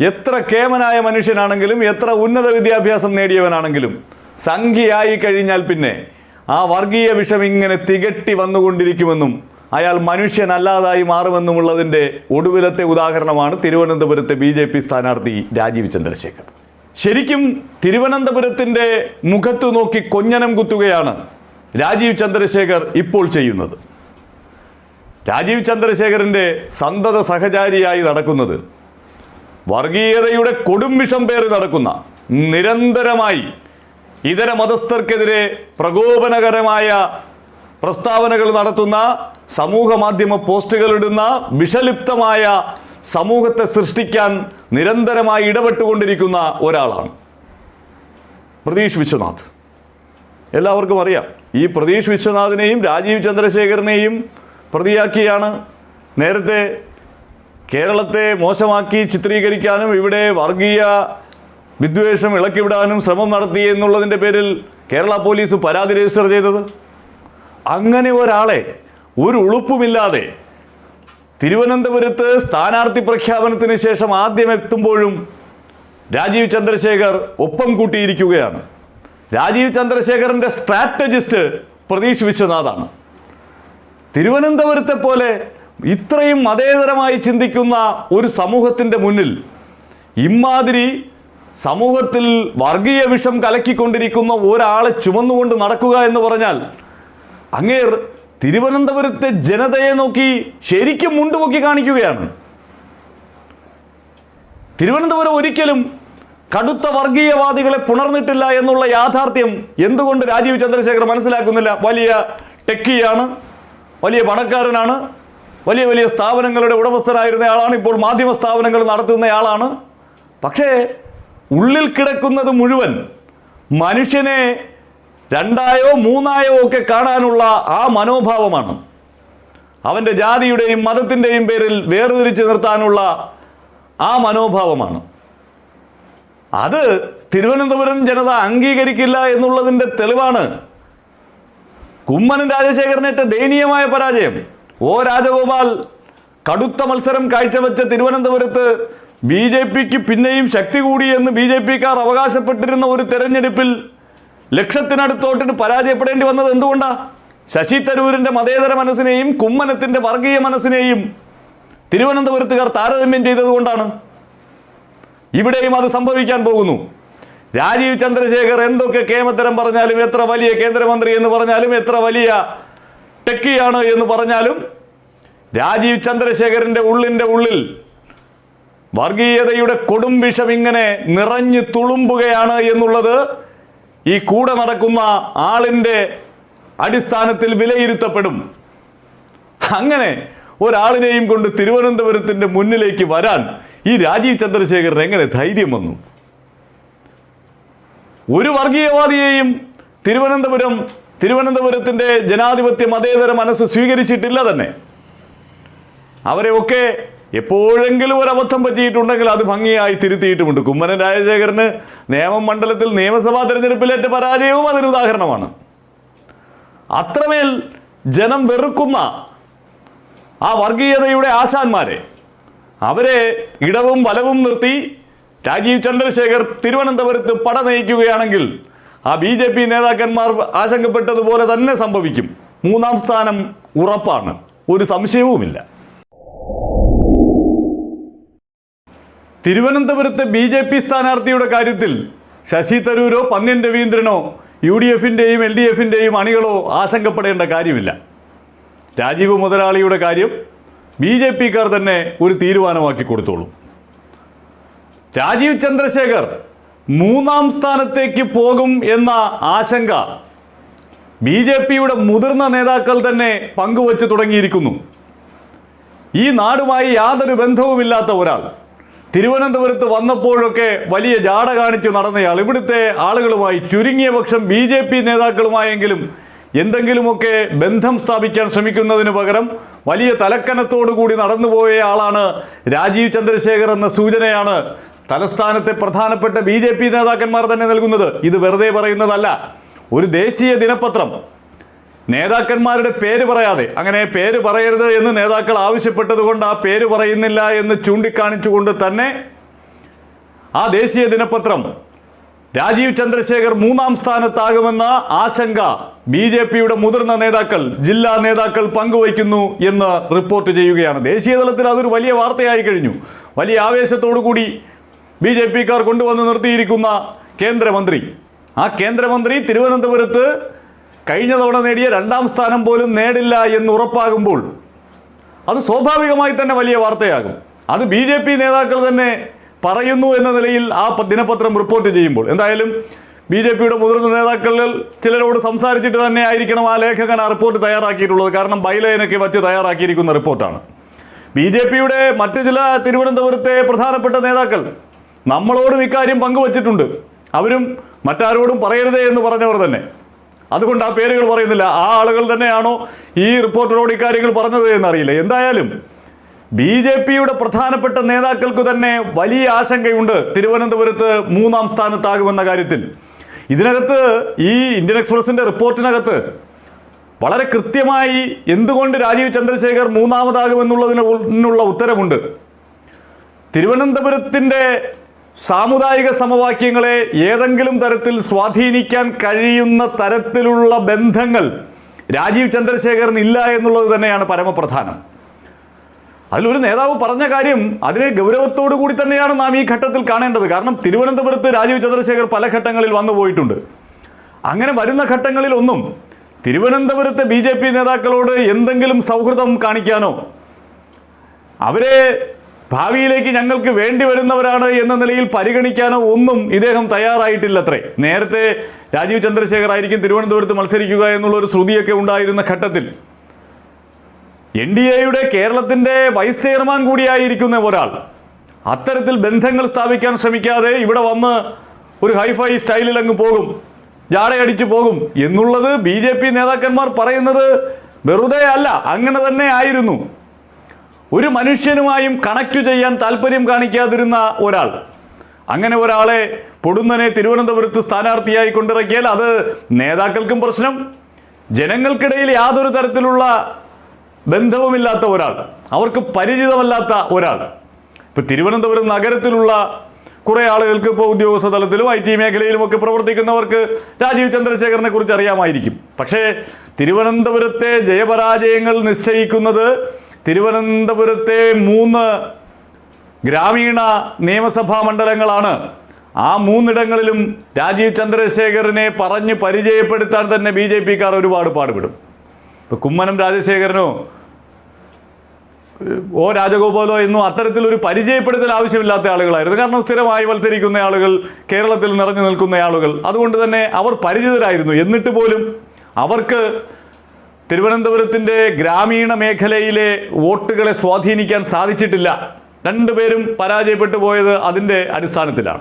എത്ര കേമനായ മനുഷ്യനാണെങ്കിലും എത്ര ഉന്നത വിദ്യാഭ്യാസം നേടിയവനാണെങ്കിലും സംഖ്യയായി കഴിഞ്ഞാൽ പിന്നെ ആ വർഗീയ വിഷം ഇങ്ങനെ തികട്ടി വന്നുകൊണ്ടിരിക്കുമെന്നും അയാൾ മനുഷ്യനല്ലാതായി മാറുമെന്നുമുള്ളതിന്റെ ഒടുവിലത്തെ ഉദാഹരണമാണ് തിരുവനന്തപുരത്തെ ബി ജെ പി സ്ഥാനാർത്ഥി രാജീവ് ചന്ദ്രശേഖർ. ശരിക്കും തിരുവനന്തപുരത്തിന്റെ മുഖത്തു നോക്കി കൊഞ്ഞനം കുത്തുകയാണ് രാജീവ് ചന്ദ്രശേഖർ ഇപ്പോൾ ചെയ്യുന്നത്. രാജീവ് ചന്ദ്രശേഖരന്റെ സന്തത സഹചാരിയായി നടക്കുന്നത് വർഗീയതയുടെ കൊടും വിഷം പേറി നടക്കുന്ന നിരന്തരമായി ഇതര മതസ്ഥർക്കെതിരെ പ്രകോപനകരമായ പ്രസ്താവനകൾ നടത്തുന്ന സമൂഹ മാധ്യമ പോസ്റ്റുകൾ ഇടുന്ന വിഷലിപ്തമായ സമൂഹത്തെ സൃഷ്ടിക്കാൻ നിരന്തരമായി ഇടപെട്ടുകൊണ്ടിരിക്കുന്ന ഒരാളാണ് പ്രതീഷ് വിശ്വനാഥ്. എല്ലാവർക്കും അറിയാം ഈ പ്രതീഷ് വിശ്വനാഥിനെയും രാജീവ് ചന്ദ്രശേഖരനെയും പ്രതിയാക്കിയാണ് നേരത്തെ കേരളത്തെ മോശമാക്കി ചിത്രീകരിക്കാനും ഇവിടെ വർഗീയ വിദ്വേഷം ഇളക്കിവിടാനും ശ്രമം നടത്തി എന്നുള്ളതിന്റെ പേരിൽ കേരള പോലീസ് പരാതി രജിസ്റ്റർ ചെയ്തത്. അങ്ങനെ ഒരാളെ ഒരു ഉളുപ്പുമില്ലാതെ തിരുവനന്തപുരത്ത് സ്ഥാനാർത്ഥി പ്രഖ്യാപനത്തിന് ശേഷം ആദ്യം എത്തുമ്പോഴും രാജീവ് ചന്ദ്രശേഖർ ഒപ്പം കൂട്ടിയിരിക്കുകയാണ്. രാജീവ് ചന്ദ്രശേഖറിന്റെ സ്ട്രാറ്റജിസ്റ്റ് പ്രതീഷ് വിശ്വനാഥാണ്. തിരുവനന്തപുരത്തെ പോലെ ഇത്രയും മതേതരമായി ചിന്തിക്കുന്ന ഒരു സമൂഹത്തിന്റെ മുന്നിൽ ഇമാതിരി സമൂഹത്തിൽ വർഗീയ വിഷം കലക്കിക്കൊണ്ടിരിക്കുന്ന ഒരാളെ ചുമന്നുകൊണ്ട് നടക്കുക എന്ന് പറഞ്ഞാൽ അങ്ങേർ തിരുവനന്തപുരത്തെ ജനതയെ നോക്കി ശരിക്കും മുണ്ടുപൊക്കി കാണിക്കുകയാണ്. തിരുവനന്തപുരം ഒരിക്കലും കടുത്ത വർഗീയവാദികളെ പുണർന്നിട്ടില്ല എന്നുള്ള യാഥാർത്ഥ്യം എന്തുകൊണ്ട് രാജീവ് ചന്ദ്രശേഖർ മനസ്സിലാക്കുന്നില്ല? വലിയ ടെക്കിയാണ് വലിയ പണക്കാരനാണ് വലിയ വലിയ സ്ഥാപനങ്ങളുടെ ഉടമസ്ഥരായിരുന്ന ആളാണ് ഇപ്പോൾ മാധ്യമ സ്ഥാപനങ്ങൾ നടത്തുന്നയാളാണ് പക്ഷേ ഉള്ളിൽ കിടക്കുന്നത് മുഴുവൻ മനുഷ്യനെ രണ്ടായോ മൂന്നായോ ഒക്കെ കാണാനുള്ള ആ മനോഭാവമാണ്. അവന്റെ ജാതിയുടെയും മതത്തിന്റെയും പേരിൽ വേർതിരിച്ച് നിർത്താനുള്ള ആ മനോഭാവമാണ്. അത് തിരുവനന്തപുരം ജനത അംഗീകരിക്കില്ല എന്നുള്ളതിന്റെ തെളിവാണ് കുമ്മനം രാജശേഖരനേറ്റ ദയനീയമായ പരാജയം. ഓ രാജഗോപാൽ കടുത്ത മത്സരം കാഴ്ചവെച്ച തിരുവനന്തപുരത്ത് ബി ജെ പിക്ക് പിന്നെയും ശക്തി കൂടി എന്ന് ബി ജെ പിക്കാർ അവകാശപ്പെട്ടിരുന്ന ഒരു തെരഞ്ഞെടുപ്പിൽ ലക്ഷത്തിനടുത്തോട്ടിട്ട് പരാജയപ്പെടേണ്ടി വന്നത് എന്തുകൊണ്ടാ? ശശി തരൂരിന്റെ മതേതര മനസ്സിനെയും കുമ്മനത്തിന്റെ വർഗീയ മനസ്സിനെയും തിരുവനന്തപുരത്തുകാർ താരതമ്യം ചെയ്തതുകൊണ്ടാണ് ഇവിടെയും അത് സംഭവിക്കാൻ പോകുന്നു. രാജീവ് ചന്ദ്രശേഖർ എന്തൊക്കെ കേമത്തരം പറഞ്ഞാലും എത്ര വലിയ കേന്ദ്രമന്ത്രി എന്ന് പറഞ്ഞാലും എത്ര വലിയ ടെക്കിയാണ് എന്ന് പറഞ്ഞാലും രാജീവ് ചന്ദ്രശേഖരന്റെ ഉള്ളിന്റെ ഉള്ളിൽ വർഗീയതയുടെ കൊടും വിഷം ഇങ്ങനെ നിറഞ്ഞു തുളുമ്പുകയാണ് എന്നുള്ളത് ഈ കൂടെ നടക്കുന്ന ആളിന്റെ അടിസ്ഥാനത്തിൽ വിലയിരുത്തപ്പെടും. അങ്ങനെ ഒരാളിനെയും കൊണ്ട് തിരുവനന്തപുരത്തിന്റെ മുന്നിലേക്ക് വരാൻ ഈ രാജീവ് ചന്ദ്രശേഖരൻ എങ്ങനെ ധൈര്യം വന്നു? ഒരു വർഗീയവാദിയെയും തിരുവനന്തപുരം തിരുവനന്തപുരത്തിന്റെ ജനാധിപത്യ മതേതര മനസ്സ് സ്വീകരിച്ചിട്ടില്ല തന്നെ. അവരെയൊക്കെ എപ്പോഴെങ്കിലും ഒരു അബദ്ധം പറ്റിയിട്ടുണ്ടെങ്കിൽ അത് ഭംഗിയായി തിരുത്തിയിട്ടുമുണ്ട്. കുമ്മനൻ രാജശേഖരന് നിയമം മണ്ഡലത്തിൽ നിയമസഭാ തെരഞ്ഞെടുപ്പിലേറ്റ പരാജയവും അതിന് ഉദാഹരണമാണ്. അത്രമേൽ ജനം വെറുക്കുന്ന ആ വർഗീയതയുടെ ആശാന്മാരെ അവരെ ഇടവും വലവും നിർത്തി രാജീവ് ചന്ദ്രശേഖർ തിരുവനന്തപുരത്ത് പട നയിക്കുകയാണെങ്കിൽ ആ ബി ജെ പി നേതാക്കന്മാർ ആശങ്കപ്പെട്ടതുപോലെ തന്നെ സംഭവിക്കും. മൂന്നാം സ്ഥാനം ഉറപ്പാണ്. ഒരു സംശയവുമില്ല. തിരുവനന്തപുരത്തെ ബി ജെ പി സ്ഥാനാർത്ഥിയുടെ കാര്യത്തിൽ ശശി തരൂരോ പന്ന്യൻ രവീന്ദ്രനോ യു ഡി എഫിന്റെയും എൽ ഡി എഫിന്റെയും അണികളോ ആശങ്കപ്പെടേണ്ട കാര്യമില്ല. രാജീവ് മുതലാളിയുടെ കാര്യം ബി ജെ പിക്കാർ തന്നെ ഒരു തീരുമാനമാക്കി കൊടുത്തോളും. രാജീവ് ചന്ദ്രശേഖർ മൂന്നാം സ്ഥാനത്തേക്ക് പോകും എന്ന ആശങ്ക ബി ജെ പിയുടെ മുതിർന്ന നേതാക്കൾ തന്നെ പങ്കുവച്ച് തുടങ്ങിയിരിക്കുന്നു. ഈ നാടുമായി യാതൊരു ബന്ധവുമില്ലാത്ത ഒരാൾ. തിരുവനന്തപുരത്ത് വന്നപ്പോഴൊക്കെ വലിയ ജാട കാണിച്ചു നടന്നയാൾ. ഇവിടുത്തെ ആളുകളുമായി ചുരുങ്ങിയ പക്ഷം ബി ജെ പി നേതാക്കളുമായെങ്കിലും എന്തെങ്കിലുമൊക്കെ ബന്ധം സ്ഥാപിക്കാൻ ശ്രമിക്കുന്നതിന് പകരം വലിയ തലക്കനത്തോടു കൂടി നടന്നുപോയ ആളാണ് രാജീവ് ചന്ദ്രശേഖർ എന്ന സൂചനയാണ് തലസ്ഥാനത്തെ പ്രധാനപ്പെട്ട ബി ജെ പി നേതാക്കന്മാർ തന്നെ നൽകുന്നത് ഇത് വെറുതെ പറയുന്നതല്ല. ഒരു ദേശീയ ദിനപത്രം. നേതാക്കന്മാരുടെ പേര് പറയാതെ. അങ്ങനെ പേര് പറയരുത് എന്ന് നേതാക്കൾ ആവശ്യപ്പെട്ടതുകൊണ്ട് ആ പേര് പറയുന്നില്ല എന്ന് ചൂണ്ടിക്കാണിച്ചുകൊണ്ട് തന്നെ ആ ദേശീയ ദിനപത്രം രാജീവ് ചന്ദ്രശേഖർ മൂന്നാം സ്ഥാനത്താകുമെന്ന ആശങ്ക ബി ജെ പിയുടെ മുതിർന്ന നേതാക്കൾ ജില്ലാ നേതാക്കൾ പങ്കുവയ്ക്കുന്നു എന്ന് റിപ്പോർട്ട് ചെയ്യുകയാണ്. ദേശീയ തലത്തിൽ അതൊരു വലിയ വാർത്തയായി കഴിഞ്ഞു. വലിയ ആവേശത്തോടു കൂടി ബി ജെ പിക്കാർ കൊണ്ടുവന്ന് നിർത്തിയിരിക്കുന്ന കേന്ദ്രമന്ത്രി. ആ കേന്ദ്രമന്ത്രി തിരുവനന്തപുരത്ത് കഴിഞ്ഞ തവണ നേടിയ രണ്ടാം സ്ഥാനം പോലും നേടില്ല എന്ന് ഉറപ്പാകുമ്പോൾ അത് സ്വാഭാവികമായി തന്നെ വലിയ വാർത്തയാകും. അത് ബി ജെ പി നേതാക്കൾ തന്നെ പറയുന്നു എന്ന നിലയിൽ ആ ദിനപത്രം റിപ്പോർട്ട് ചെയ്യുമ്പോൾ. എന്തായാലും ബി ജെ പിയുടെ മുതിർന്ന നേതാക്കളിൽ ചിലരോട് സംസാരിച്ചിട്ട് തന്നെ ആയിരിക്കണം ആ ലേഖകൻ ആ റിപ്പോർട്ട് തയ്യാറാക്കിയിട്ടുള്ളത്. കാരണം ബൈലൈനൊക്കെ വച്ച് തയ്യാറാക്കിയിരിക്കുന്ന റിപ്പോർട്ടാണ്. ബി ജെ പിയുടെ മറ്റു ചില തിരുവനന്തപുരത്തെ പ്രധാനപ്പെട്ട നേതാക്കൾ നമ്മളോടും ഇക്കാര്യം പങ്കുവച്ചിട്ടുണ്ട്. അവരും മറ്റാരോടും പറയരുതേ എന്ന് പറഞ്ഞവർ തന്നെ. അതുകൊണ്ട് ആ പേരുകൾ പറയുന്നില്ല. ആ ആളുകൾ തന്നെയാണോ ഈ റിപ്പോർട്ടറോട് ഇക്കാര്യങ്ങൾ പറഞ്ഞത് എന്നറിയില്ല. എന്തായാലും ബി ജെ പിയുടെ പ്രധാനപ്പെട്ട നേതാക്കൾക്ക് തന്നെ വലിയ ആശങ്കയുണ്ട്. തിരുവനന്തപുരത്ത് മൂന്നാം സ്ഥാനത്താകുമെന്ന കാര്യത്തിൽ. ഇതിനകത്ത് ഈ ഇന്ത്യൻ എക്സ്പ്രസിന്റെ റിപ്പോർട്ടിനകത്ത് വളരെ കൃത്യമായി എന്തുകൊണ്ട് രാജീവ് ചന്ദ്രശേഖർ മൂന്നാമതാകുമെന്നുള്ളതിനുള്ള ഉത്തരവുണ്ട്. തിരുവനന്തപുരത്തിന്റെ സാമുദായിക സമവാക്യങ്ങളെ ഏതെങ്കിലും തരത്തിൽ സ്വാധീനിക്കാൻ കഴിയുന്ന തരത്തിലുള്ള ബന്ധങ്ങൾ രാജീവ് ചന്ദ്രശേഖരൻ ഇല്ല എന്നുള്ളത് തന്നെയാണ് പരമപ്രധാനം. അതിലൊരു നേതാവ് പറഞ്ഞ കാര്യം അതിനെ ഗൗരവത്തോടു കൂടി തന്നെയാണ് നാം ഈ ഘട്ടത്തിൽ കാണേണ്ടത്. കാരണം തിരുവനന്തപുരത്ത് രാജീവ് ചന്ദ്രശേഖർ പല ഘട്ടങ്ങളിൽ വന്നു പോയിട്ടുണ്ട്. അങ്ങനെ വരുന്ന ഘട്ടങ്ങളിൽ ഒന്നും തിരുവനന്തപുരത്തെ ബി നേതാക്കളോട് എന്തെങ്കിലും സൗഹൃദം കാണിക്കാനോ അവരെ ഭാവിയിലേക്ക് ഞങ്ങൾക്ക് വേണ്ടി വരുന്നവരാണ് എന്ന നിലയിൽ പരിഗണിക്കാനോ ഒന്നും ഇദ്ദേഹം തയ്യാറായിട്ടില്ലത്രേ. നേരത്തെ രാജീവ് ചന്ദ്രശേഖർ ആയിരിക്കും തിരുവനന്തപുരത്ത് മത്സരിക്കുക എന്നുള്ള ഒരു ശ്രുതിയൊക്കെ ഉണ്ടായിരുന്ന ഘട്ടത്തിൽ. എൻ ഡി എയുടെ കേരളത്തിന്റെ വൈസ് ചെയർമാൻ കൂടിയായിരിക്കുന്ന ഒരാൾ. അത്തരത്തിൽ ബന്ധങ്ങൾ സ്ഥാപിക്കാൻ ശ്രമിക്കാതെ ഇവിടെ വന്ന് ഒരു ഹൈഫൈ സ്റ്റൈലിൽ അങ്ങ് പോകും. ജാടയടിച്ചു പോകും. എന്നുള്ളത് ബി നേതാക്കന്മാർ പറയുന്നത് വെറുതെ അല്ല അങ്ങനെ തന്നെ ആയിരുന്നു. ഒരു മനുഷ്യനുമായും കണക്ട് ചെയ്യാൻ താല്പര്യം കാണിക്കാതിരുന്ന ഒരാൾ. അങ്ങനെ ഒരാളെ പൊടുന്നനെ തിരുവനന്തപുരത്ത് സ്ഥാനാർത്ഥിയായി കൊണ്ടിറക്കിയാൽ അത് നേതാക്കൾക്കും പ്രശ്നം. ജനങ്ങൾക്കിടയിൽ യാതൊരു തരത്തിലുള്ള ബന്ധവുമില്ലാത്ത ഒരാൾ. അവർക്ക് പരിചിതമല്ലാത്ത ഒരാൾ. ഇപ്പം തിരുവനന്തപുരം നഗരത്തിലുള്ള കുറേ ആളുകൾക്ക് ഇപ്പോൾ ഉദ്യോഗസ്ഥ തലത്തിലും ഐ ടി മേഖലയിലുമൊക്കെ പ്രവർത്തിക്കുന്നവർക്ക് രാജീവ് ചന്ദ്രശേഖരനെ കുറിച്ച് അറിയാമായിരിക്കും. പക്ഷേ തിരുവനന്തപുരത്തെ ജയപരാജയങ്ങൾ നിശ്ചയിക്കുന്നത് തിരുവനന്തപുരത്തെ മൂന്ന് ഗ്രാമീണ നിയമസഭാ മണ്ഡലങ്ങളാണ്. ആ മൂന്നിടങ്ങളിലും രാജീവ് ചന്ദ്രശേഖരനെ പറഞ്ഞ് പരിചയപ്പെടുത്താൻ തന്നെ ബി ജെ പിക്കാർ ഒരുപാട് പാടുപെടും. ഇപ്പോൾ കുമ്മനം രാജശേഖരനോ ഓ രാജഗോപാലോ എന്നും അത്തരത്തിലൊരു പരിചയപ്പെടുത്തൽ ആവശ്യമില്ലാത്ത ആളുകളായിരുന്നു. കാരണം സ്ഥിരമായി മത്സരിക്കുന്ന ആളുകൾ കേരളത്തിൽ നിറഞ്ഞു നിൽക്കുന്ന ആളുകൾ. അതുകൊണ്ട് തന്നെ അവർ പരിചിതരായിരുന്നു. എന്നിട്ട് പോലും അവർക്ക് തിരുവനന്തപുരത്തിന്റെ ഗ്രാമീണ മേഖലയിലെ വോട്ടുകളെ സ്വാധീനിക്കാൻ സാധിച്ചിട്ടില്ല. രണ്ടുപേരും പരാജയപ്പെട്ടു പോയത് അതിന്റെ അടിസ്ഥാനത്തിലാണ്.